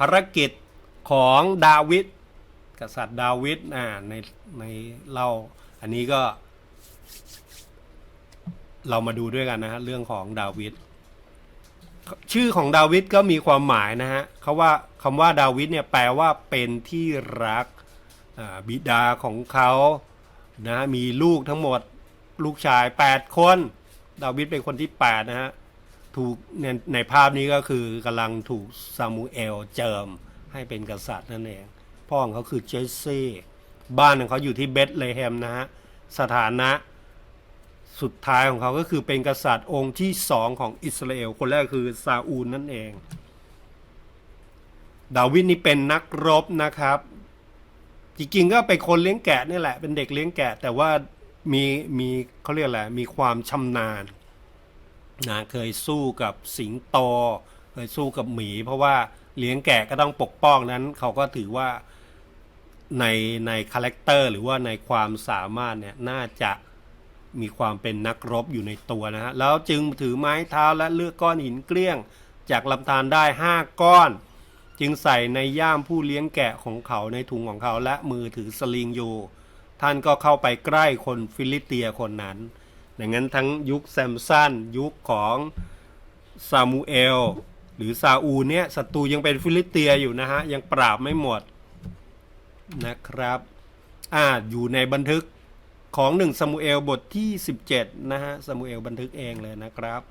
ภารกิจของดาวิดกษัตริย์ดาวิดอ่าในในเล่าอันนี้ก็ เรามาดูด้วยกันนะฮะเรื่องของดาวิดชื่อของดาวิดก็มีความหมายนะฮะเขาว่าคำว่าดาวิดเนี่ยแปลว่าเป็นที่รักบิดาของเขานะมีลูกทั้งหมดลูกชาย 8 คน ดาวิดเป็นคนที่ 8 นะฮะ ถูกในในภาพนี้ก็คือกำลังถูกซามูเอลเจิมให้เป็นกษัตริย์นั่นเอง พ่อของเขาคือเจสซี่ บ้านของเขาอยู่ที่เบธเลเฮมนะฮะ สถานะสุดท้ายของเขาก็คือเป็นกษัตริย์องค์ที่สองของอิสราเอล คนแรกคือซาอูลนั่นเอง ดาวิดนี่เป็นนักรบนะครับ จริงๆก็เป็นคนเลี้ยงแกะนี่แหละ เป็นเด็กเลี้ยงแกะ แต่ว่ามีมีเขาเรียกอะไร มีความชำนาญ นะเคยสู้กับสิงโต เคยสู้กับหมี เพราะว่าเลี้ยงแกะก็ต้องปกป้องนั้น เขาก็ถือว่าในในคาแรคเตอร์หรือว่าในความสามารถเนี่ยน่าจะมีความเป็นนักรบอยู่ในตัวนะฮะ แล้วจึงถือไม้เท้าและเลือกก้อนหินเกลี้ยง จากลำธารได้ 5 ก้อน จึงใส่ในย่ามผู้เลี้ยงแกะของเขาในถุงของเขาและมือถือสลิงอยู่ ท่านก็เข้าไปใกล้คนฟิลิสเตียคนนั้น ดังนั้นทั้งยุคแซมสันยุคของซามูเอล หรือซาอูเนี่ยศัตรูยังเป็นฟิลิเตียอยู่นะฮะ ยังปราบไม่หมดนะครับอ่าอยู่ในบันทึกของหนึ่งซามูเอลบทที่ 17 นะฮะซามูเอลบันทึกเองเลยนะครับ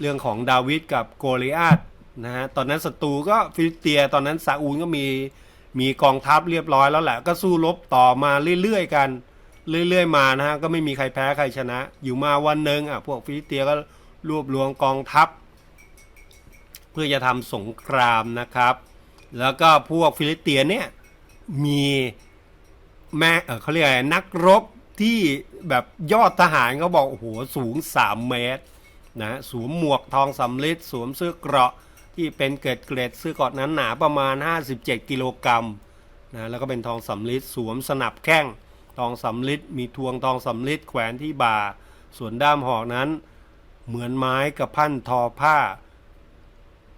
เรื่องของดาวิดกับโกลิอาตนะฮะตอนนั้นศัตรูก็ฟิลิเตีย ตอนนั้นซาอูลก็มีมีกองทัพเรียบร้อยแล้วแหละ ก็สู้รบต่อมาเรื่อยๆกัน เรื่อยๆมานะฮะก็ไม่มีใครแพ้ใครชนะ อยู่มาวันหนึ่งอะพวกฟิลิเตียก็รวบรวมกองทัพ เพื่อจะทำสงครามนะครับ แล้วก็พวกฟิลิเตียเนี่ยมีแม่เเขาเรียกอะไรนักรบที่แบบยอดทหารเขาบอกโอ้โหสูง 3 เมตรนะสวมหมวกทองสำลิดสวมเสื้อเกราะที่เป็นเกรดเกรดเสื้อเกราะนั้นหนาประมาณ 57 กิโลกรัมนะแล้วก็เป็นทองสำลิดสวมสนับแข้ง ทองสำลิดมีทวงทองสำลิดแขวนที่บ่า ส่วนด้ามหอกนั้น เหมือนไม้กระพันทอผ้า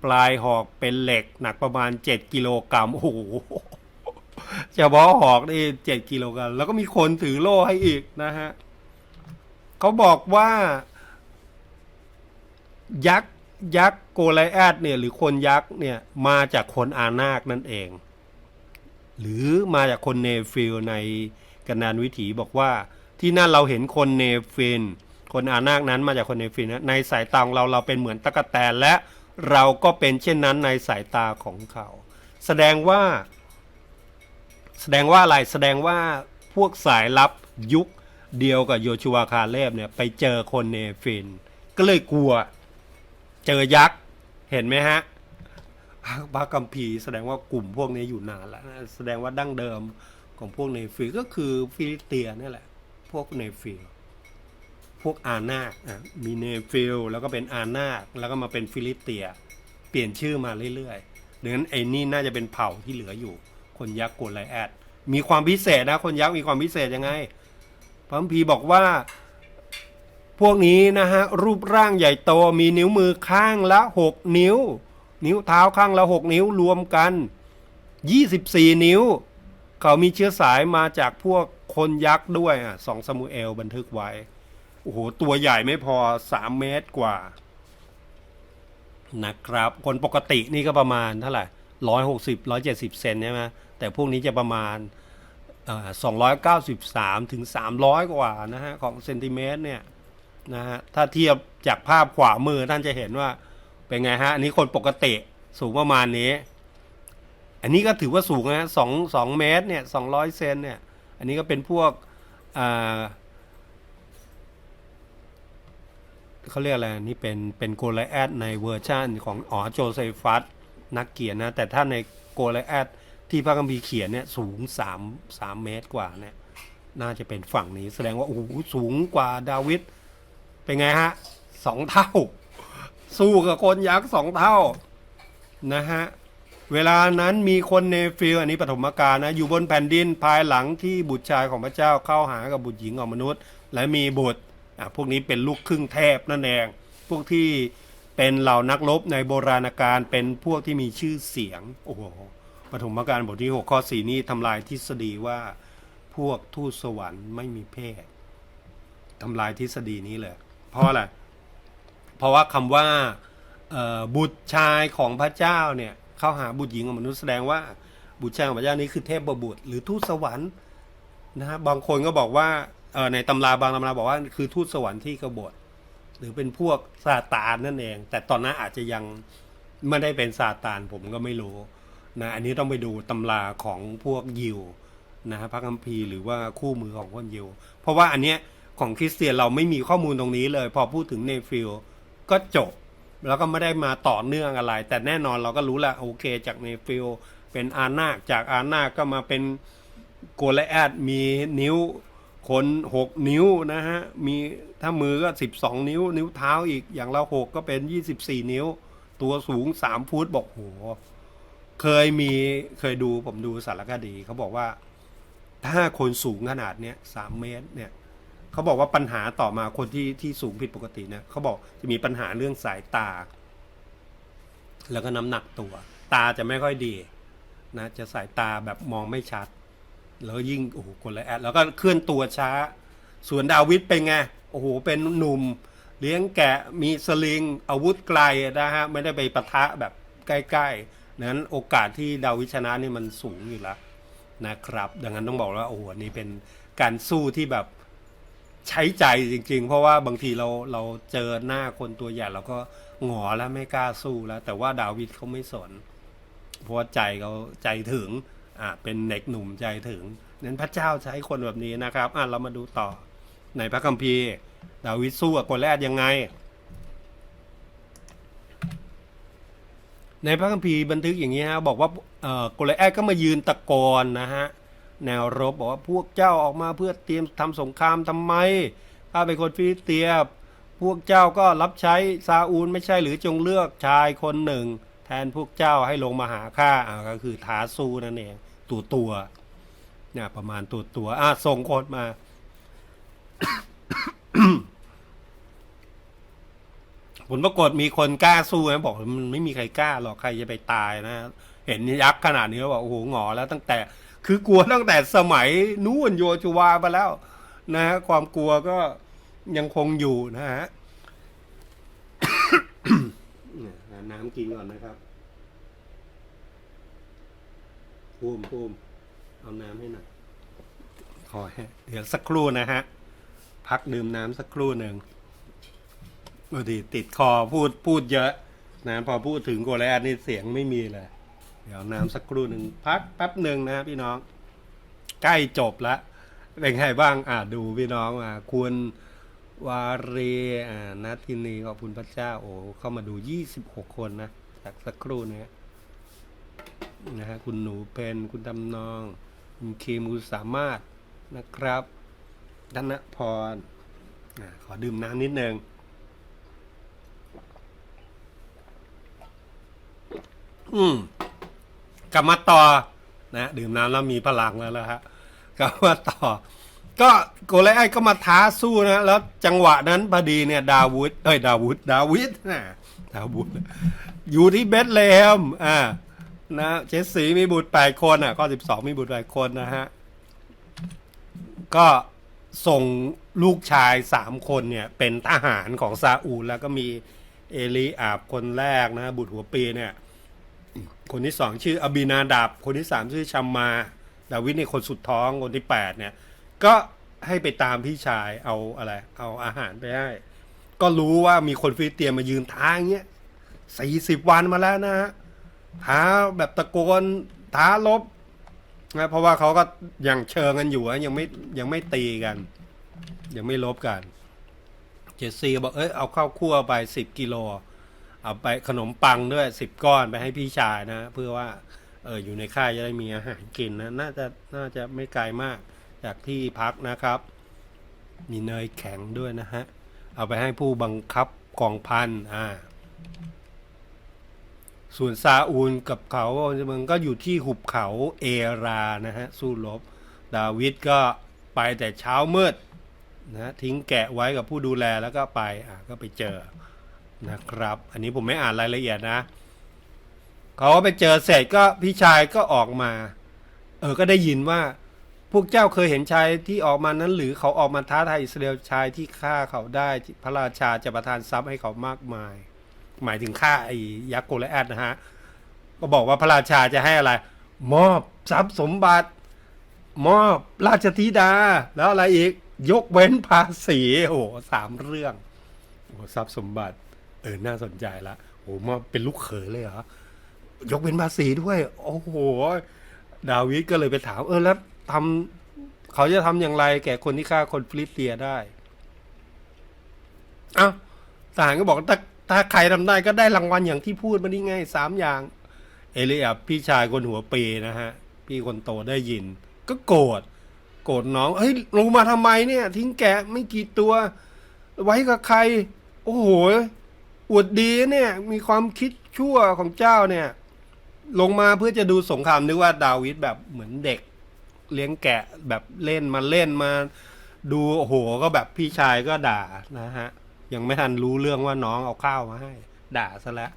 ปลายหอกเป็นเหล็กหนักประมาณ 7 กิโลกรัมโอ้โหเฉพาะหอกนี่7กิโลกรัมแล้วก็มีคนถือโล่ให้อีกนะฮะเขาบอกว่า ยักษ์ยักษ์โกไลแอดเนี่ย หรือคนยักษ์เนี่ยมาจากคนอานาคนั่นเอง หรือมาจากคนเนฟิลใน กันนานวิถีบอกว่า ที่นั่นเราเห็นคนเนฟิน คนอานาคนั้นมาจากคนเนฟินนะในสายตาของเราเราเป็นเหมือนตะกแตนและเราก็เป็นเช่นนั้นในสายตาของเขา แสดงว่า แสดงว่าอะไรแสดงว่าพวกสายลับยุคเดียวกับโยชูวคาเลบเนี่ยไปเจอคนเนฟิน ก็เลยกลัว เจอยักษ์เห็นไหมฮะพระกัมพีแสดงว่ากลุ่มพวกนี้อยู่นานแล้ว แสดงว่าดั้งเดิม ของพวกเนฟิลก็คือฟิลิเตียนี่แหละ พวกเนฟิลพวกอานาคอะมีเนฟิลแล้วก็เป็นอานาคแล้วก็มาเป็นฟิลิเตีย เปลี่ยนชื่อมาเรื่อยๆดังนั้นไอ้นี่น่าจะเป็นเผ่าที่เหลืออยู่ คนยักษ์โกลไลแอดมีความพิเศษนะ คนยักษ์มีความพิเศษยังไงพระคัมภีบอกว่า พวกนี้นะฮะ รูปร่างใหญ่โตมีนิ้วมือข้างละหกนิ้ว นิ้วเท้าข้างละหกนิ้วรวมกันยี่สิบสี่นิ้ว เขามีเชื้อสายมาจากพวกคนยักษ์ด้วยอะสองซามูเอลบันทึกไว้ โอ้โห ตัวใหญ่ไม่พอสามเมตรกว่า นะครับ คนปกตินี่ก็ประมาณเท่าไหร่ร้อยหกสิบร้อยเจ็ดสิบเซนใช่ไหมแต่พวกนี้จะประมาณสองร้อยเก้าสิบสามถึงสามร้อยกว่านะฮะ ของเซนติเมตรเนี่ยนะฮะ ถ้าเทียบจากภาพขวามือท่านจะเห็นว่า เป็นไงฮะ อันนี้คนปกติสูงประมาณนี้ อันนี้ก็ถือว่าสูงนะสองสองเมตรเนี่ยสองร้อยเซนเนี่ย อันนี้ก็เป็นพวกเขาเรียกอะไร นี่เป็นเป็นโกลแอดในเวอร์ชันของอ๋อโจเซฟัสนักเขียนนะ แต่ถ้าในโกลแอดที่พระคัมภีร์เขียนเนี่ยสูงสามสามเมตรกว่าเนี่ยน่าจะเป็นฝั่งนี้ แสดงว่าโอ้โหสูงกว่าดาวิดเป็นไงฮะสองเท่า สู้กับคนยักษ์สองเท่านะฮะ เวลานั้นมีคนเนฟิลอันนี้ปฐมกาลนะอยู่บนแผ่นดินภายหลังที่บุตรชายของพระเจ้าเข้าหากับบุตรหญิงของมนุษย์ และมีบุตรอะพวกนี้เป็นลูกครึ่งเทพนั่นเองพวกที่เป็นเหล่านักรบในโบราณกาลเป็นพวกที่มีชื่อเสียงโอ้โหปฐมกาลบทที่6ข้อ4นี่ทำลายทฤษฎีว่าพวกทูตสวรรค์ไม่มีเพศทำลายทฤษฎีนี้เลยเพราะอะไรเพราะว่าคำว่าบุตรชายของพระเจ้าเนี่ย เข้าหาบุตรหญิงของมนุษย์แสดงว่าบุตรชายของพระเจ้านี้คือเทพบุตรหรือทูตสวรรค์นะฮะบางคนก็บอกว่าในตำราบางตำราบอกว่าคือทูตสวรรค์ที่กบฏหรือเป็นพวกซาตานนั่นเอง แต่ตอนนั้นอาจจะยังไม่ได้เป็นซาตานผมก็ไม่รู้นะอันนี้ต้องไปดูตำราของพวกยิวนะฮะพระคัมภีร์หรือว่าคู่มือของคนยิว เพราะว่าอันเนี้ยของคริสเตียนเราไม่มีข้อมูลตรงนี้เลย พอพูดถึงเนฟิลก็จบ แล้วก็ไม่ได้มาต่อเนื่องอะไร แต่แน่นอนเราก็รู้แหละโอเค จากเนฟิลเป็นอานาจากอานาก็มาเป็นโกลแอดมีนิ้วคนหกนิ้วนะฮะ มีถ้ามือก็สิบสองนิ้ว นิ้วเท้าอีกอย่างละหกก็เป็นยี่สิบสี่นิ้ว ตัวสูงสามฟุตบอกโหเคยมีเคยดูผมดูสารคดีเขาบอกว่า ถ้าคนสูงขนาดเนี้ยสามเมตรเนี่ย เขาบอกว่าปัญหาต่อมาคนที่ที่สูงผิดปกติเนี่ยเขาบอกจะมีปัญหาเรื่องสายตา แล้วก็น้ำหนักตัว ตาจะไม่ค่อยดี นะ จะสายตาแบบมองไม่ชัด แล้วยิ่งโอ้โหคนละแอดแล้วก็เคลื่อนตัวช้า ส่วนดาวิดเป็นไงโอ้โหเป็นหนุ่ม เลี้ยงแกะมีสลิง อาวุธไกลนะฮะ ไม่ได้ไปปะทะแบบใกล้ๆนั้นโอกาสที่ดาวิดชนะนี่มันสูงอยู่แล้วนะครับ ดังนั้นต้องบอกว่าโอ้โหนี่เป็นการสู้ที่แบบ ใช้ใจจริง ๆ เพราะว่าบางทีเราเราเจอหน้าคนตัวใหญ่เราก็หงอแล้วไม่กล้าสู้แล้ว แต่ว่าดาวิดเขาไม่สนเพราะว่าใจเขาใจถึงอ่าเป็นเด็กหนุ่มใจถึงนั้นพระเจ้าใช้คนแบบนี้นะครับอ่าเรามาดูต่อในพระคัมภีร์ ดาวิดสู้กับโกลแอดยังไง ในพระคัมภีร์บันทึกอย่างนี้ฮะบอกว่าเอ่อโกลแอดก็มายืนตะโกนนะฮะ แนวรบบอกว่าพวกเจ้าออกมาเพื่อเตรียมทำสงครามทำไมถ้าเป็นคนฟิลิสเตียนพวกเจ้าก็รับใช้ซาอูลไม่ใช่หรือจงเลือกชายคนหนึ่ง แทนพวกเจ้าให้ลงมาหาข้าอ่าก็คือทาสู้นั่นเองตัวตัวเนี่ยประมาณตัวตัวอะส่งคนมาผลปรากฏมีคนกล้าสู้นะบอกมันไม่มีใครกล้าหรอกใครจะไปตายนะ เห็นยักษ์ขนาดนี้บอกโอ้โหหงอแล้วตั้งแต่ คือกลัวตั้งแต่สมัยนู้นโยชูวาไปแล้วนะฮะความกลัวก็ยังคงอยู่นะฮะน้ำกินก่อนนะครับภูมิภูมเอาน้ำให้หน่อยขอให้เดี๋ยวสักครู่นะฮะ พักดื่มน้ำสักครู่หนึ่งบางทีติดคอพูดพูดเยอะนะพอพูดถึงโกลแอดนี่เสียงไม่มีเลย เดี๋ยวน้ำสักครู่หนึ่งพักแป๊บหนึ่งนะพี่น้อง ใกล้จบแล้วเป็นไงบ้างอ่าดูพี่น้องอ่าคุณวาเรอ่านัทินีขอบคุณพระเจ้าโอ้เข้ามาดูยี่สิบหกคนนะจากสักครู่นี้นะฮะคุณหนูเพนคุณดำนอง คุณเคมคุณสามารถนะครับธนพรอาขอดื่มน้ำนิดนึงอืม กลับมาต่อนะดื่มน้ำแล้วมีพลังแล้วนะฮะกลับมาต่อ ก็โกเลไอก็มาท้าสู้นะแล้วจังหวะนั้นพอดีเนี่ยดาวุธเอ้ยดาวุธดาวิดนะดาวุธอยู่ที่เบธเลฮมอ่านะเจสสีมีบุตรแปดคนอะข้อสิบสองมีบุตรแปดคนนะฮะก็ส่งลูกชายสามคนเนี่ยเป็นทหารของซาอูลแล้วก็มีเอลีอาบคนแรกนะบุตรหัวปีเนี่ย คนที่สองชื่ออบินาดับ คนที่สามชื่อชัมมาดาวิดในคนสุดท้องคนที่แปดเนี่ย ก็ให้ไปตามพี่ชายเอาอะไร เอาอาหารไปให้ ก็รู้ว่ามีคนฟิลิเตียนมายืนท้าอย่างเงี้ยสี่สิบวันมาแล้วนะฮะท้าแบบตะโกนท้าลบนะเพราะว่าเขาก็ยังเชิงกันอยู่อะยังไม่ยังไม่ตีกัน ยังไม่ลบกัน เจสซี่บอกเอ้ยเอาข้าวคั่วไปสิบกิโล เอาไปขนมปังด้วยสิบก้อนไปให้พี่ชายนะ เพื่อว่าเอออยู่ในค่ายจะได้มีอาหารกินนะ น่าจะน่าจะไม่ไกลมากจากที่พักนะครับ มีเนยแข็งด้วยนะฮะ เอาไปให้ผู้บังคับกองพันอ่า ส่วนซาอูลกับเขาเมันก็อยู่ที่หุบเขาเอรานะฮะ สู้รบ ดาวิดก็ไปแต่เช้ามืดนะทิ้งแกะไว้กับผู้ดูแลแล้วก็ไปอะก็ไปเจอ นะครับ อันนี้ผมไม่อ่านรายละเอียดนะเขาก็ไปเจอเสร็จก็พี่ชายก็ออกมา เออก็ได้ยินว่า พวกเจ้าเคยเห็นชายที่ออกมานั้น หรือเขาออกมาท้าทายอิสราเอลชายที่ฆ่าเขาได้พระราชาจะประทานทรัพย์ให้เขามากมาย หมายถึงฆ่าไอ้ยักษ์โกลแอดนะฮะก็บอกว่าพระราชาจะให้อะไร มอบทรัพย์สมบัติ มอบราชธิดา แล้วอะไรอีก ยกเว้นภาษีโอ้สามเรื่องโอ้ทรัพย์สมบัติ เออ น่าสนใจละโอ้โหมอบเป็นลูกเขยเลยเหรอยกเว้นภาษีด้วย โอ้โห ดาวิดก็เลยไปถาม เออแล้วทำเขาจะทำอย่างไร แก่คนที่ฆ่าคนฟิลิสเตียได้เอ้าทหารก็บอกถ้าถ้าใครทำได้ก็ได้รางวัลอย่างที่พูดมานี่ไงสามอย่าง เอลีอับพี่ชายคนหัวปีนะฮะ พี่คนโตได้ยิน ก็โกรธโกรธน้อง เฮ้ยลงมาทำไมเนี่ย ทิ้งแกะไม่กี่ตัว ไว้กับใคร โอ้โห อวดดีเนี่ยมีความคิดชั่วของเจ้าเนี่ย ลงมาเพื่อจะดูสงครามนึกว่าดาวิดแบบเหมือนเด็ก เลี้ยงแกะแบบเล่นมาเล่นมา ดูโอ้โหก็แบบพี่ชายก็ด่านะฮะ ยังไม่ทันรู้เรื่องว่าน้องเอาข้าวมาให้ ด่าซะแล้ว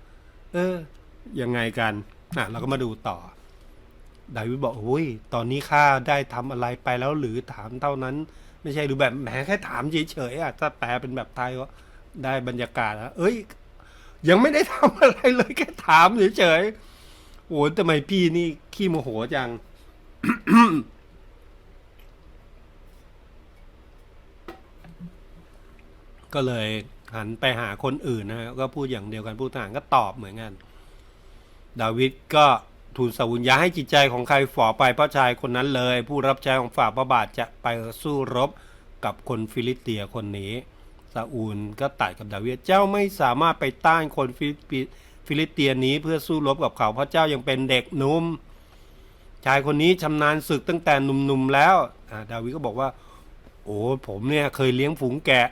เออ ยังไงกันอะเราก็มาดูต่อดาวิดบอกโอ้ย ตอนนี้ข้าได้ทำอะไรไปแล้วหรือถามเท่านั้น ไม่ใช่หรือแบบแหมแค่ถามเฉยๆอะถ้าแปลเป็นแบบไทยก็ได้บรรยากาศแล้วเอ้ย ยังไม่ได้ทำอะไรเลยแค่ถามเฉยๆโอ้ทำไมพี่นี่ขี้โมโหจัง ก็เลยหันไปหาคนอื่นนะฮะก็พูดอย่างเดียวกันผู้ทหารก็ตอบเหมือนกัน ดาวิดก็ทูลซาอูลอย่าให้จิตใจของใครฝ่อไปพระชายคนนั้นเลย ผู้รับใช้ของฝ่าพระบาทจะไปสู้รบกับคนฟิลิสเตียคนนี้ ซาอูลก็ตัดกับดาวิดเจ้าไม่สามารถไปต้านคนฟิลิฟิลิเตียนี้เพื่อสู้รบกับเขาเพราะเจ้ายังเป็นเด็กหนุ่มชายคนนี้ชำนาญศึกตั้งแต่หนุ่มๆแล้วดาวิดก็บอกว่า โอ้ผมเนี่ยเคยเลี้ยงฝูงแกะ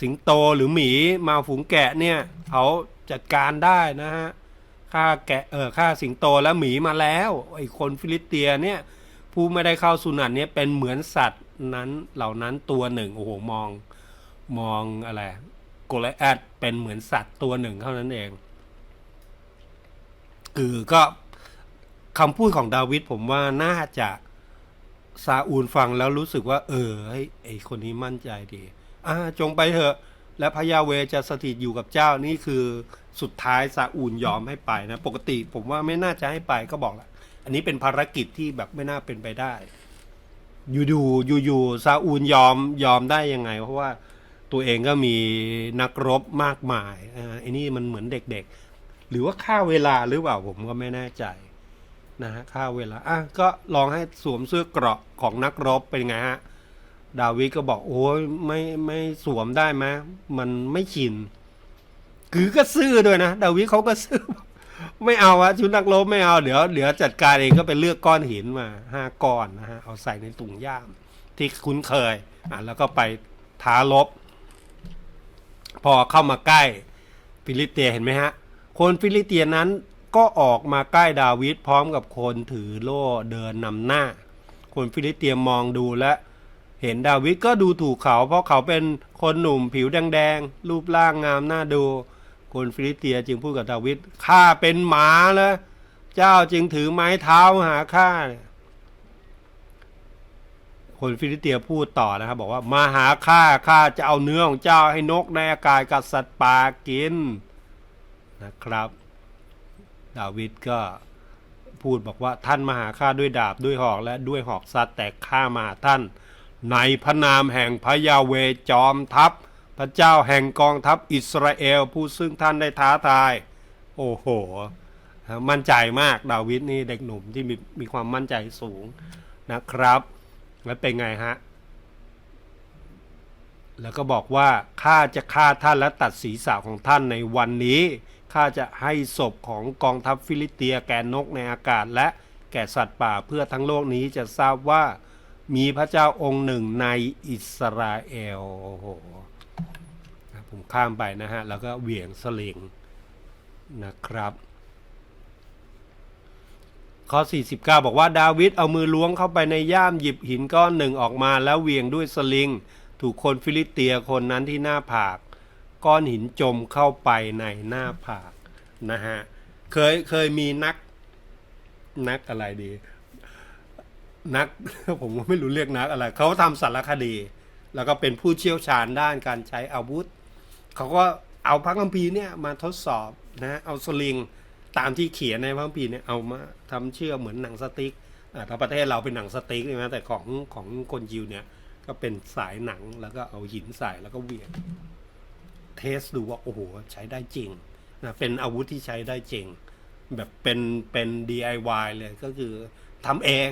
สิงโตหรือหมีมาฝูงแกะเนี่ยเขาจัดการได้นะฮะฆ่าแกะเออฆ่าสิงโตและหมีมาแล้วไอ้คนฟิลิเตียเนี่ยผู้ไม่ได้เข้าสุนัตเนี่ยเป็นเหมือนสัตว์นั้นเหล่านั้นตัวหนึ่งโอ้โหมอง มองอะไรโกลแอดเป็นเหมือนสัตว์ตัวหนึ่งเท่านั้นเอง คือก็คำพูดของดาวิดผมว่าน่าจะซาอูลฟังแล้วรู้สึกว่า เออไอ้ไอ้คนนี้มั่นใจดีอ่าจงไปเถอะ และพระยาเวจะสถิตอยู่กับเจ้านี่คือสุดท้ายซาอูลยอมให้ไปนะ ปกติผมว่าไม่น่าจะให้ไปก็บอกแหละอันนี้เป็นภารกิจที่แบบไม่น่าเป็นไปได้ อยู่ดูอยู่อยู่ซาอูลยอมยอมได้ยังไง เพราะว่า ตัวเองก็มีนักรบมากมายอ่าไอ้นี่มันเหมือนเด็กๆ หรือว่าค่าเวลาหรือเปล่าผมก็ไม่แน่ใจนะฮะค่าเวลาอะก็ลองให้สวมเสื้อเกราะของนักรบเป็นไงฮะดาวิดก็บอกโอ้ยไม่ไม่สวมได้ไหมมันไม่ชินคือก็ซื่อด้วยนะดาวิดเขาก็ซื่อไม่เอาอะชุดนักรบไม่เอาเดี๋ยวเดี๋ยวจัดการเองก็ไปเลือกก้อนหินมาห้าก้อนนะฮะเอาใส่ในถุงย่ามที่คุ้นเคยอะแล้วก็ไปท้ารบ พอเข้ามาใกล้ฟิลิเตียเห็นไหมฮะ คนฟิลิเตียนั้นก็ออกมาใกล้ดาวิดพร้อมกับคนถือโล่เดินนำหน้า คนฟิลิเตียมองดูและเห็นดาวิดก็ดูถูกเขา เพราะเขาเป็นคนหนุ่มผิวแดงๆ รูปร่างงามน่าดู คนฟิลิเตียจึงพูดกับดาวิดข้าเป็นหมาแล้วเจ้าจึงถือไม้เท้ามาหาข้าเนี่ย คนฟิลิสเตียพูดต่อนะครับ บอกว่ามาหาข้าข้าจะเอาเนื้อของเจ้าให้นกในอากาศกับสัตว์ป่ากินนะครับ ดาวิดก็พูดบอกว่าท่านมาหาข้าด้วยดาบด้วยหอกและด้วยหอกซัดแต่ข้ามาหาท่าน ในพระนามแห่งพระยาเวจอมทัพ พระเจ้าแห่งกองทัพอิสราเอลผู้ซึ่งท่านได้ท้าทาย โอ้โห มั่นใจมากดาวิดนี่เด็กหนุ่มที่มีมีความมั่นใจสูงนะครับ แล้วเป็นไงฮะ แล้วก็บอกว่าข้าจะฆ่าท่านและตัดศีรษะของท่านในวันนี้ข้าจะให้ศพของกองทัพฟิลิเตียแก่นกในอากาศ และแก่สัตว์ป่าเพื่อทั้งโลกนี้จะทราบว่ามีพระเจ้าองค์หนึ่งในอิสราเอลโอ้โหผมข้ามไปนะฮะ แล้วก็เหวี่ยงสลิงนะครับ ข้อ 49 บอกว่าดาวิดเอามือล้วงเข้าไปในย่ามหยิบหินก้อนหนึ่งออกมาแล้วเวียงด้วยสลิง ถูกคนฟิลิเตียคนนั้นที่หน้าผาก ก้อนหินจมเข้าไปในหน้าผากนะฮะเคยเคยมีนักนักอะไรดี นักผมก็ไม่รู้เรียกนักอะไร เขาทำสารคดี แล้วก็เป็นผู้เชี่ยวชาญด้านการใช้อาวุธ เขาก็เอาพระคัมภีร์เนี่ยมาทดสอบนะเอาสลิง ตามที่เขียนในพระคัมภีร์เนี่ยเอามาทำเชื่อเหมือนหนังสติ๊กอ่าถ้าประเทศเราเป็นหนังสติ๊กใช่ไหมแต่ของของคนยิวเนี่ยก็เป็นสายหนังแล้วก็เอาหินใส่แล้วก็เวียงเทสดูว่าโอ้โหใช้ได้จริงนะเป็นอาวุธที่ใช้ได้จริง แบบเป็นเป็น DIY เลยก็คือทำเอง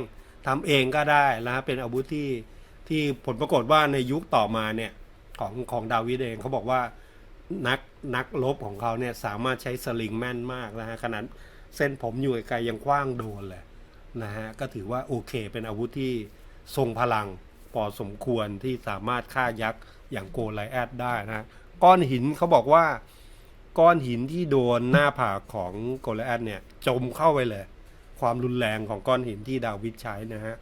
ทำเองก็ได้นะเป็นอาวุธที่ที่ผลปรากฏว่าในยุคต่อมาเนี่ยของของดาวิดเองเขาบอกว่า นักนักลบของเขาเนี่ยสามารถใช้สลิงแม่นมากนะฮะขนาดเส้นผมอยู่ไกลยังคว้างโดนเลยนะฮะก็ถือว่าโอเคเป็นอาวุธที่ทรงพลังพอสมควรที่สามารถฆ่ายักษ์อย่างโกไลแอดได้นะก้อนหินเขาบอกว่าก้อนหินที่โดนหน้าผากของโกลแอดเนี่ย จมเข้าไปเลย ความรุนแรงของก้อนหินที่ดาวิดใช้นะฮะ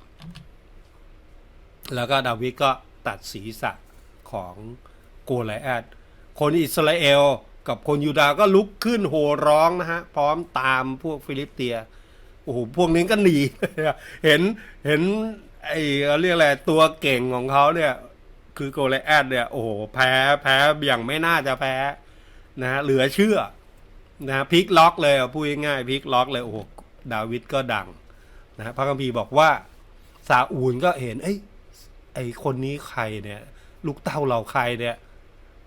แล้วก็ดาวิดก็ตัดศีรษะของโกลแอด คนอิสราเอลกับคนยูดาก็ลุกขึ้นโห่ร้องนะฮะ พร้อมตามพวกฟิลิปเตียโอ้โหพวกนี้ก็หนี เห็นเห็นไอ้เรียกอะไรตัวเก่งของเขาเนี่ย คือโกลแอดเนี่ย โอ้โหแพ้แพ้อย่างไม่น่าจะแพ้นะฮะเหลือเชื่อนะฮะพลิกล็อกเลยพูดง่ายๆพลิกล็อกเลยโอ้โหดาวิดก็ดังนะฮะพระคัมภีร์บอกว่าซาอูลก็เห็นเอ้ไอคนนี้ใครเนี่ย ลูกเต้าเราใครเนี่ย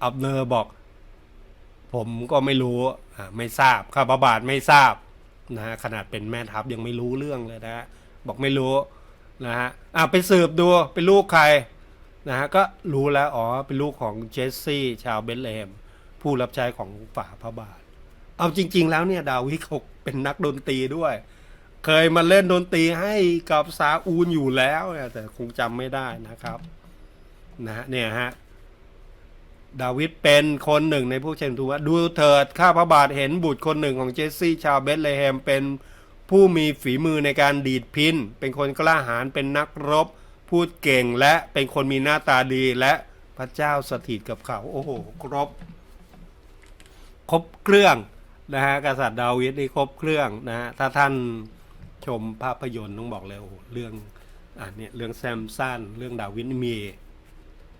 อับเนอร์บอก ผมก็ไม่รู้ไม่ทราบข้าพระบาทไม่ทราบนะฮะขนาดเป็นแม่ทัพยังไม่รู้เรื่องเลยนะฮะบอกไม่รู้นะฮะอะไปสืบดูเป็นลูกใครนะฮะก็รู้แล้วอ๋อเป็นลูกของเจสซี่ชาวเบธเลเฮมผู้รับใช้ของฝ่าพระบาท เอาจริง ๆ แล้วเนี่ยดาวิดเขาเป็นนักดนตรีด้วย เคยมาเล่นดนตรีให้กับซาอูลอยู่แล้วนะแต่คงจำไม่ได้นะครับนะฮะเนี่ยฮะ ดาวิดเป็นคนหนึ่งในผู้เชิญทูว่าดูเถิดข้าพระบาทเห็นบุตรคนหนึ่งของเจสซี่ชาวเบธเลเฮมเป็นผู้มีฝีมือในการดีดพิน เป็นคนกล้าหาญเป็นนักรบ พูดเก่งและเป็นคนมีหน้าตาดีและพระเจ้าสถิตกับเขา โอ้โห ครบ ครบเครื่องนะฮะกษัตริย์ดาวิดนี่ครบเครื่องนะฮะถ้าท่านชมภาพยนตร์ต้องบอกเลยโอ้โหเรื่องอ่าเนี่ยเรื่องแซมสันเรื่องดาวิดมี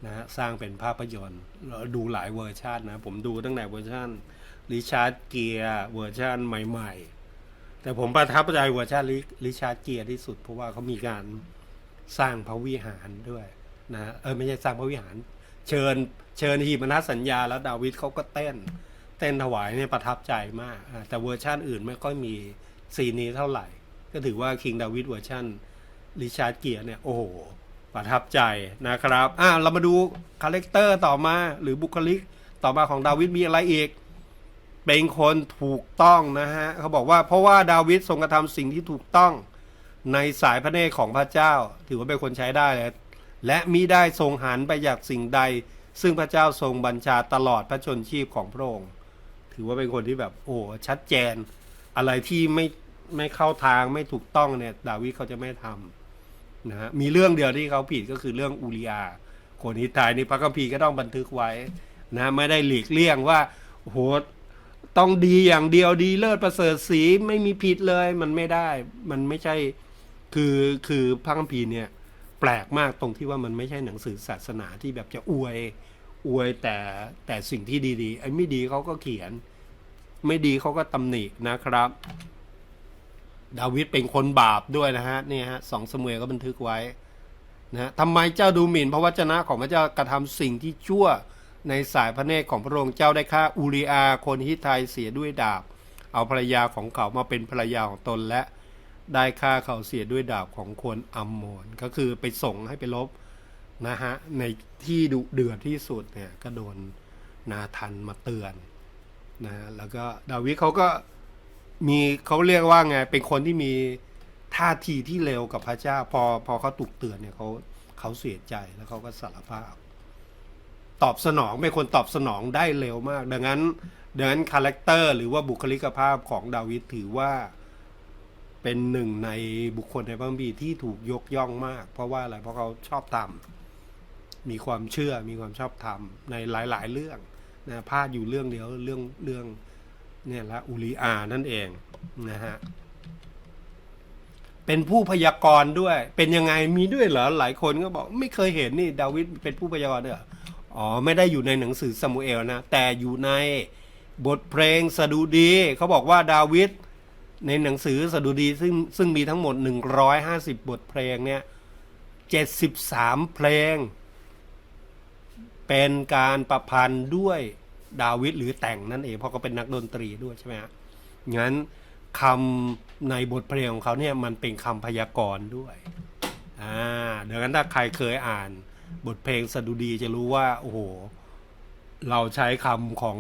นะฮะสร้างเป็นภาพยนตร์เราดูหลายเวอร์ชันนะ ผมดูตั้งแต่เวอร์ชันริชาร์ดเกียร์เวอร์ชันใหม่ ๆ แต่ผมประทับใจเวอร์ชันริชาร์ดเกียร์ที่สุด เพราะว่าเขามีการสร้างพระวิหารด้วยนะเออไม่ใช่สร้างพระวิหาร เชิญเชิญหีบมนัสสัญญาแล้วดาวิดเขาก็เต้น เต้นถวายเนี่ยประทับใจมาก แต่เวอร์ชันอื่นไม่ค่อยมีซีนนี้เท่าไหร่ ก็ถือว่าคิงดาวิดเวอร์ชันริชาร์ดเกียร์เนี่ยโอ้โห ประทับใจนะครับอ่าเรามาดูคาแรคเตอร์ต่อมาหรือบุคลิกต่อมาของดาวิดมีอะไรอีก เป็นคนถูกต้องนะฮะเขาบอกว่าเพราะว่าดาวิดทรงกระทำสิ่งที่ถูกต้องในสายพระเนตรของพระเจ้า ถือว่าเป็นคนใช้ได้เลยและมิได้ทรงหันไปอยากสิ่งใด ซึ่งพระเจ้าทรงบัญชาตลอดพระชนชีพของพระองค์ถือว่าเป็นคนที่แบบโอ้ชัดเจน อะไรที่ไม่ไม่เข้าทางไม่ถูกต้องเนี่ย ดาวิดเขาจะไม่ทำ นะฮะมีเรื่องเดียวที่เขาผิดก็คือเรื่องอูริอาคนฮิตายนี่พระคัมภีร์ก็ต้องบันทึกไว้นะไม่ได้หลีกเลี่ยงว่าโอ้โหต้องดีอย่างเดียวดีเลิศประเสริฐสีไม่มีผิดเลยมันไม่ได้มันไม่ใช่คือคือพระคัมภีร์เนี่ยแปลกมากตรงที่ว่ามันไม่ใช่หนังสือศาสนาที่แบบจะอวยอวยแต่แต่สิ่งที่ดีๆไอ้ไม่ดีเขาก็เขียน ไม่ดีเขาก็ตำหนินะครับ ดาวิดเป็นคนบาปด้วยนะฮะนี่ฮะสองสมุเอลก็บันทึกไว้นะฮะทำไมเจ้าดูหมิ่นพระวจนะของพระเจ้ากระทำสิ่งที่ชั่วในสายพระเนตรของพระองค์เจ้าได้ฆ่าอูริอาคนฮิตไทยเสียด้วยดาบ เอาภรรยาของเขามาเป็นภรรยาของตนและได้ฆ่าเขาเสียด้วยดาบของคนอัมโมนก็คือไปส่งให้ไปลบนะฮะในที่ดุเดือดที่สุดเนี่ยก็โดนนาทันมาเตือนนะแล้วก็ดาวิดเขาก็ มีเขาเรียกว่าไง เป็นคนที่มีท่าทีที่เร็วกับพระเจ้า พอพอเขาถูกเตือนเนี่ยเขาเขาเสียใจแล้วเขาก็สารภาพ ตอบสนองเป็นคนตอบสนองได้เร็วมาก ดังนั้นดังนั้นคาแรคเตอร์หรือว่าบุคลิกภาพของดาวิดถือว่าเป็นหนึ่งในบุคคลในพระคัมภีร์ที่ถูกยกย่องมาก เพราะว่าอะไรเพราะเขาชอบทำมีความเชื่อมีความชอบธรรมในหลาย ๆ เรื่องนะพลาดอยู่เรื่องเดียวเรื่องเรื่อง เนี่ยละอุริอา นั่นเองนะฮะเป็นผู้พยากรณ์ด้วย เป็นยังไงมีด้วยเหรอหลายคนก็บอกไม่เคยเห็นนี่ดาวิดเป็นผู้พยากรณ์เหรออ๋อไม่ได้อยู่ในหนังสือซามูเอลนะแต่อยู่ในบทเพลงสดุดีเขาบอกว่าดาวิดในหนังสือสดุดีซึ่งซึ่งมีทั้งหมด 150 บทเพลงเนี่ย73 เพลง เป็นการประพันธ์ด้วย ดาวิดหรือแต่งนั่นเองเพราะเขาเป็นนักดนตรีด้วยใช่ไหมฮะงั้นคำในบทเพลงของเขาเนี่ยมันเป็นคำพยากรณ์ด้วยอ่าดังนั้นถ้าใครเคยอ่านบทเพลงสดุดีจะรู้ว่าโอ้โหเราใช้คำของ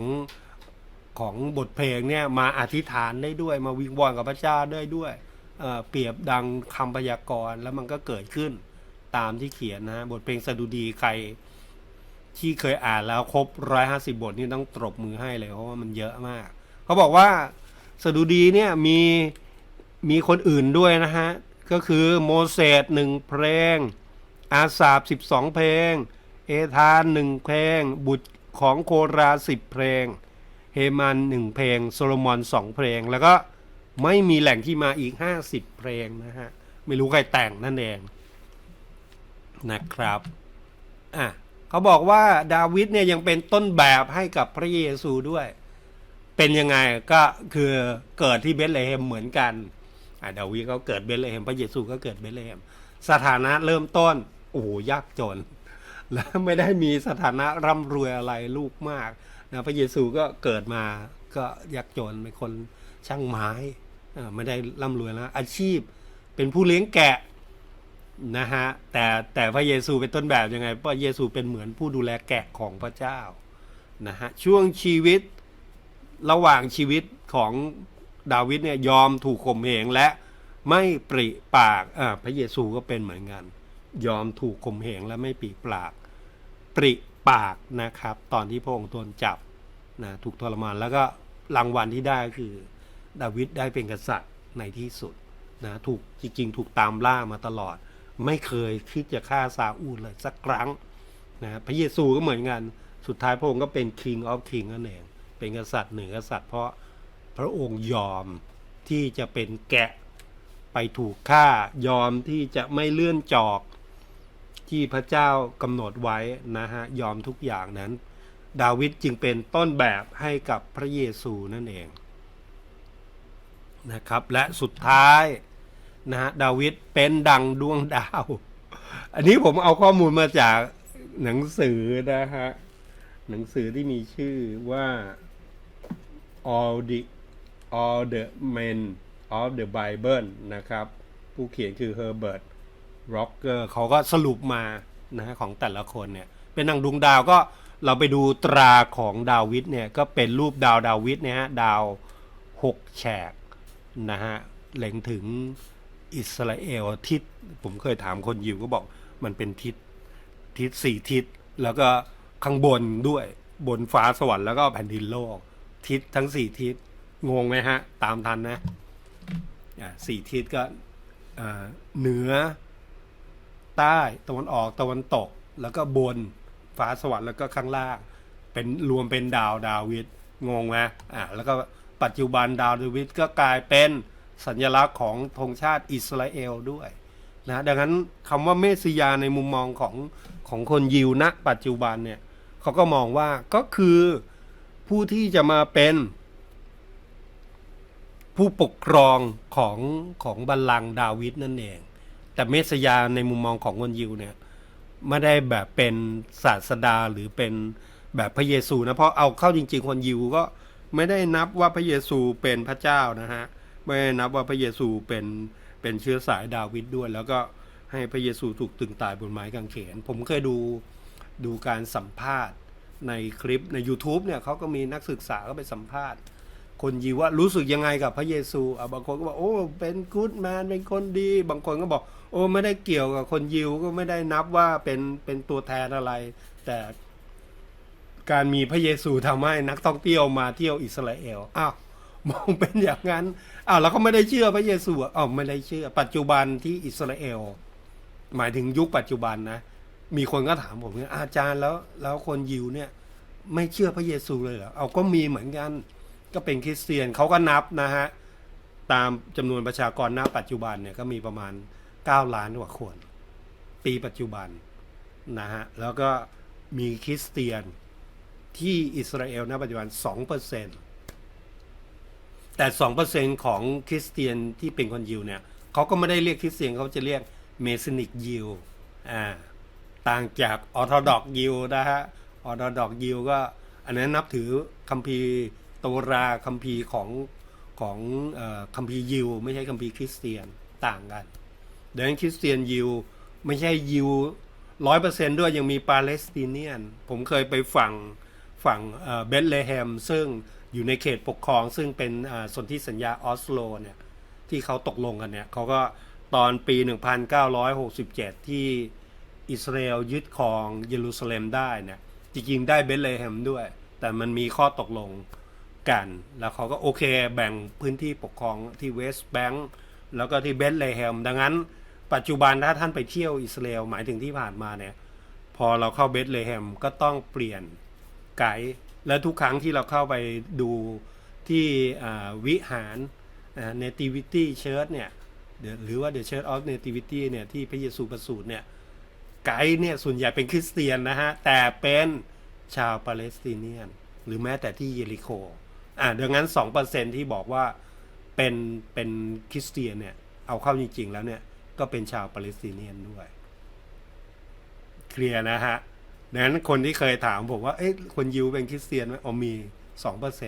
ของบทเพลงเนี่ยมาอธิษฐานได้ด้วย มาวิงวอนกับพระเจ้าได้ด้วยเออเปรียบดังคำพยากรณ์แล้วมันก็เกิดขึ้นตามที่เขียนนะบทเพลงสดุดีใคร ที่เคยอ่านแล้วครบร้อยห้าสิบบทนี่ต้องตรบมือให้เลยเพราะว่ามันเยอะมาก เขาบอกว่าสดุดีเนี่ยมีมีคนอื่นด้วยนะฮะ ก็คือโมเสสหนึ่งเพลง อาสาบสิบสองเพลง เอธานหนึ่งเพลง บุตรของโคราสิบเพลง เฮมันหนึ่งเพลง โซโลมอนสองเพลง แล้วก็ไม่มีแหล่งที่มาอีกห้าสิบเพลงนะฮะ ไม่รู้ใครแต่งนั่นเองนะครับ อะ เขาบอกว่าดาวิดเนี่ยยังเป็นต้นแบบให้กับพระเยซูด้วย เป็นยังไงก็คือเกิดที่เบธเลเฮมเหมือนกันอะดาวิดเขาเกิดเบธเลเฮมพระเยซูก็เกิดเบธเลเฮมสถานะเริ่มต้นโอ้โหยากจน และไม่ได้มีสถานะร่ำรวยอะไรลูกมากนะพระเยซูก็เกิดมาก็ยากจนเป็นคนช่างไม้ไม่ได้ร่ำรวยแล้วอาชีพเป็นผู้เลี้ยงแกะ นะฮะแต่แต่พระเยซูเป็นต้นแบบยังไงพระเยซูเป็นเหมือนผู้ดูแลแกะของพระเจ้านะฮะช่วงชีวิตระหว่างชีวิตของดาวิดเนี่ยยอมถูกข่มเหงและไม่ปริปากอ่าพระเยซูก็เป็นเหมือนกัน ยอมถูกข่มเหงและไม่ปริปาก ปริปากนะครับ ตอนที่พระองค์โดนจับนะถูกทรมานแล้วก็รางวัลที่ได้คือดาวิดได้เป็นกษัตริย์ในที่สุดนะถูกจริงๆ ถูกตามล่ามาตลอด ไม่เคยคิดจะฆ่าซาอูลเลยสักครั้งนะพระเยซูก็เหมือนกัน สุดท้ายพระองค์ก็เป็น King of King นั่นเอง เป็นกษัตริย์เหนือกษัตริย์ เพราะพระองค์ยอมที่จะเป็นแกะไปถูกฆ่ายอมที่จะไม่เลื่อนจอกที่พระเจ้ากำหนดไว้นะฮะยอมทุกอย่างนั้น ดาวิดจึงเป็นต้นแบบให้กับพระเยซูนั่นเองนะครับและสุดท้าย นะฮะดาวิดเป็นดังดวงดาว อันนี้ผมเอาข้อมูลมาจากหนังสือนะฮะ หนังสือที่มีชื่อว่า all the all the men of the Bible นะครับ ผู้เขียนคือ Herbert Rocker เขาก็สรุปมานะฮะของแต่ละคนเนี่ย เป็นดังดวงดาวก็เราไปดูตราของดาวิดเนี่ย ก็เป็นรูปดาวดาวิดเนี่ยฮะ ดาวหกแฉกนะฮะเล็งถึง อิสราเอลทิศผมเคยถามคนยิวก็บอกมันเป็นทิศทิศสี่ทิศ แล้วก็ข้างบนด้วยบนฟ้าสวรรค์แล้วก็แผ่นดินโลก ทิศทั้งสี่ทิศงงไหมฮะ ตามทันนะอ่าสี่ทิศก็อ่าเหนือ ใต้ตะวันออกตะวันตก แล้วก็บนฟ้าสวรรค์แล้วก็ข้างล่าง เป็นรวมเป็นดาวดาวิดงงไหมอ่าแล้วก็ปัจจุบันดาวดาวิดก็กลายเป็น สัญลักษณ์ของธงชาติอิสราเอลด้วยนะดังนั้นคำว่าเมสสิยาในมุมมองของของคนยิวณปัจจุบันเนี่ยเขาก็มองว่าก็คือผู้ที่จะมาเป็นผู้ปกครองของของบัลลังก์ดาวิดนั่นเอง แต่เมสยาในมุมมองของคนยิวเนี่ยไม่ได้แบบเป็นศาสดาหรือเป็นแบบพระเยซูนะเพราะเอาเข้าจริง ๆ คนยิวก็ไม่ได้นับว่าพระเยซูเป็นพระเจ้านะฮะ ไม่นับว่าพระเยซูเป็นเป็นเชื้อสายดาวิดด้วย แล้วก็ให้พระเยซูถูกตึงตายบนไม้กางเขน ผมเคยดูดูการสัมภาษณ์ในคลิปใน YouTube เนี่ยเขาก็มีนักศึกษาก็ไปสัมภาษณ์ คนยิวว่ารู้สึกยังไงกับพระเยซูอะบางคนก็บอกโอ้เป็นกู๊ดแมนเป็นคนดี บางคนก็บอก โอ้ไม่ได้เกี่ยวกับคนยิวก็ไม่ได้นับว่าเป็นเป็นตัวแทนอะไร แต่การมีพระเยซูทำให้นักท่องเที่ยวมาเที่ยวอิสราเอลอ้าวมองเป็นอย่างนั้น อ้าวแล้วเขาไม่ได้เชื่อพระเยซูอ้าวไม่ได้เชื่อ ปัจจุบันที่อิสราเอล หมายถึงยุคปัจจุบันนะ มีคนก็ถามผมว่าอาจารย์แล้วแล้วคนยิวเนี่ย ไม่เชื่อพระเยซูเลยเหรอเอาก็มีเหมือนกัน ก็เป็นคริสเตียนเขาก็นับนะฮะ ตามจำนวนประชากรณปัจจุบันเนี่ยก็มีประมาณ 9 ล้านกว่าคน ปีปัจจุบันนะฮะ แล้วก็มีคริสเตียนที่อิสราเอลณปัจจุบัน2% แต่2%ของคริสเตียนที่เป็นคนยิวเนี่ยเขาก็ไม่ได้เรียกคริสเตียนเขาจะเรียกเมสนิกยิวอ่าต่างจากออร์โธดอกยิวนะฮะออร์โธดอกยิวก็ อันนั้นนับถือคัมภีร์โตราคัมภีร์ของของคัมภีร์ยิวไม่ใช่คัมภีร์คริสเตียนต่างกันดังนั้นคริสเตียนยิวไม่ใช่ยิวร้อยเปอร์เซนด้วยยังมีปาเลสไตีเนียน ผมเคยไปฝั่งฝั่งเบธเลเฮมซึ่ง อยู่ในเขตปกครองซึ่งเป็นเอ่อสนธิสัญญาออสโลเนี่ยที่เขาตกลงกันเนี่ยเขาก็ตอนปี 1967 ที่อิสราเอลยึดครองเยรูซาเล็มได้เนี่ยจริงๆได้เบธเลเฮมด้วย แต่มันมีข้อตกลงกัน แล้วเขาก็โอเคแบ่งพื้นที่ปกครองที่เวสต์แบงก์แล้วก็ที่เบธเลเฮมดังนั้น ปัจจุบันถ้าท่านไปเที่ยวอิสราเอลหมายถึงที่ผ่านมาเนี่ยพอเราเข้าเบธเลเฮมก็ต้องเปลี่ยนไกด์ และทุกครั้งที่เราเข้าไปดูที่วิหารอ่า nativity church เนี่ยหรือว่า the church of nativity เนี่ยที่พระเยซูประสูติเนี่ยไกด์เนี่ยส่วนใหญ่เป็นคริสเตียนนะฮะ แต่เป็นชาวปาเลสไตเนียน หรือแม้แต่ที่เยริโคอ่าดังนั้น 2%ที่บอกว่าเป็นเป็นคริสเตียนเนี่ย เอาเข้าจริงๆแล้วเนี่ย ก็เป็นชาวปาเลสไตเนียนด้วย เคลียร์นะฮะ นั้นคนที่เคยถามผมว่าเอ๊ะคนยิวเป็นคริสเตียนไหมอ๋อมี2%